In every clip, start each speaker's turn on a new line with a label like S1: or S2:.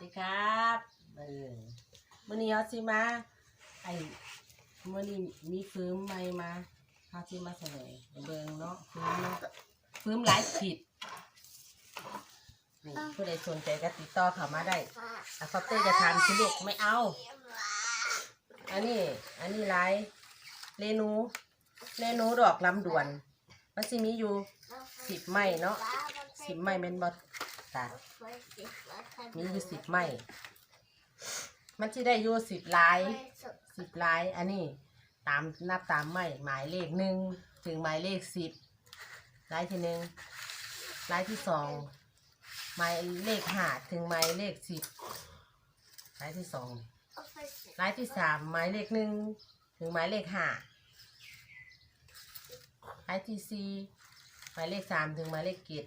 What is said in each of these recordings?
S1: ดีครับเออมื่อนี้เขาสิมาไอ้มื่อนี้มีฟื้มใหม่มาเขาสิมาเสนอเบิ่งเนาะฟื้มเนาะฟื้มหลายผิดนี่ผู้ใดสนใจก็ติดต่อเขามาได้แต่คอปเตอร์จะทานสิลูกไม่เอา อันนี้ อันนี้หลายเรนูเรนูดอกลำดวนมันสิมีอยู่สิบไม้เนาะสิบไม้เป็นบอ ตามีอยู่สิบไม้มันจะได้อยู่สิบลายสิบลาย อันนี้ตามนับตามไม้หมายเลขหนึ่งถึงหมายเลขสิบลายที่หนึ่งลายที่สองหมายเลขห้าถึงหมายเลขสิบลายที่สองลายที่สามหมายเลขหนึ่งถึงหมายเลขห้าลายที่สี่หมายเลขสามถึงหมายเลขเจ็ด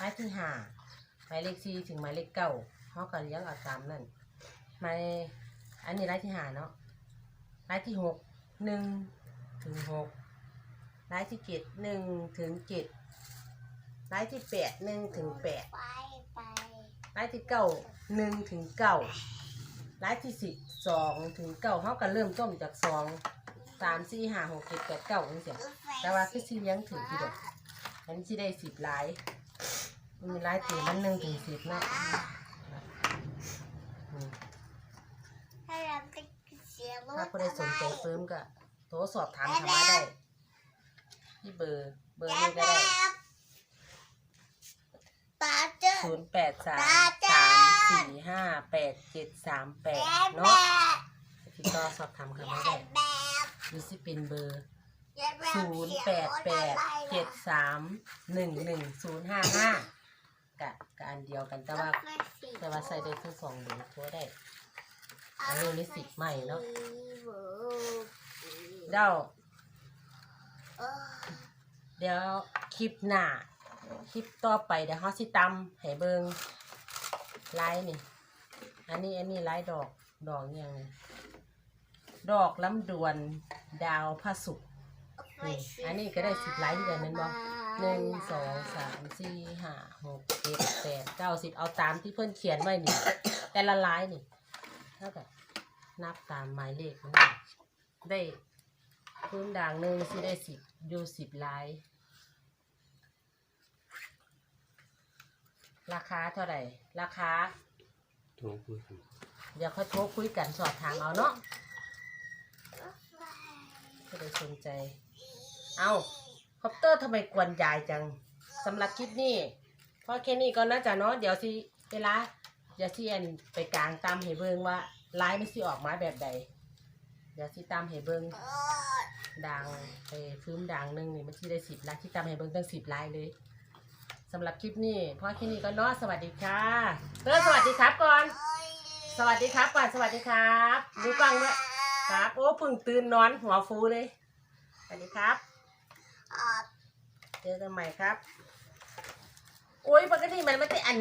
S1: ลายที่ห้าหมายเลขสี่ถึงหมายเลขเก้าเขาก็เลี้ยงเอาตามนั่นหมายอันนี้รายที่หาเนาะรายที่หกหนึ่งถึงหกรายที่เจ็ดหนึ่งถึงเจ็ดรายที่แปดหนึ่งถึงแปด
S2: ไปไป
S1: รายที่เก้าหนึ่งถึงเก้ารายที่สิบสองถึงเก้าเขาก็เริ่มต้นจากสองสามสี่ห้าหกเจ็ดแปดเก้าจังเสียแต่ว่าคือสิเลี้ยงถึงที่เดียวอันนี้ได้สิบลาย มีลายตีมันหนึ่งถึงสิบเนาะอืม
S2: ให้เราไปเสียรถ
S1: ถ้าผู้ใดสนใจเฟิร์มก็โทรสอบถามเข้ามาได้ที่เบอร์เบอร์นี้ก็ได้
S2: ตาเจ้า
S1: ศูนย์แปดสามสามสี่ห้าแปดเจ็ดสามแปด
S2: แบ
S1: เนาะ
S2: บ
S1: ติดต่อสอบถามเข้ามาได้
S2: แบบ
S1: หรือสิเป็นเบอร์
S2: แบบ
S1: ศูนย์แปดแปดเจ็ดสามหนึ่งหนึ่งศูนย์ห้าห้า กะกะอันเดียวกันแต่ว่า แต่ว่าใส่ได้ทั้งสองเบอร์ทั่วได้อันนี้นี่สิบใหม่เนาะเด้าเดี๋ยวคลิปหน้าคลิปต่อไปเดี๋ยวเขาสิตำให้เบิงไลน์นี่ อันนี้อันนี้ไลน์ดอกดอกอิหยังนี่ดอกลำดวนดาวพระศุกร์ นี่อันนี้ก็ได้สิบไลน์ที่กันนั้นบ่ หนึ่งสองสามสี่ห้าหกเจ็ดแปดเก้าสิบเอาตามที่เพื่อนเขียนไว้นี่ แต่ละไลน์นี่เท่ากับนับตามหมายเลขมันนี่ได้พื้นด่างหนึ่งสิได้สิบอยู่สิบไลน์ราคาเท่าไหร่ ราคา
S3: โทรคุยกัน
S1: เดี๋ยวค่อยโทรคุยกันสอบถามเอาเนาะก็ได้สนใจ เอาคอปเตอร์ทำไมกวนยายจังสำหรับคลิปนี้พราะแค่นี้ก็น่าจะเนาะเดี๋ยวสิเวลาเดี๋ยวสิอันไปกลางตามให้เบิงว่าลายมันสิออกมาแบบใด เดี๋ยวสิตามให้เบิงดังไปพื้นดังหนึ่งนี่มันสิได้สิบลายที่ตามให้เบิงตั้งสิบลายเลยสำหรับคลิปนี้พราะแค่นี้ก็เนาะสวัสดีค่ะเตอสวัสดีครับก่อน สวัสดีครับก่อนสวัสดีครับดูกล้องด้วยครับโอ้พึ่งตื่นนอนหัวฟูเลยสวัสดีครับ เจอกันใหม่ครับ โอ้ยปกติมันไม่ได้อัน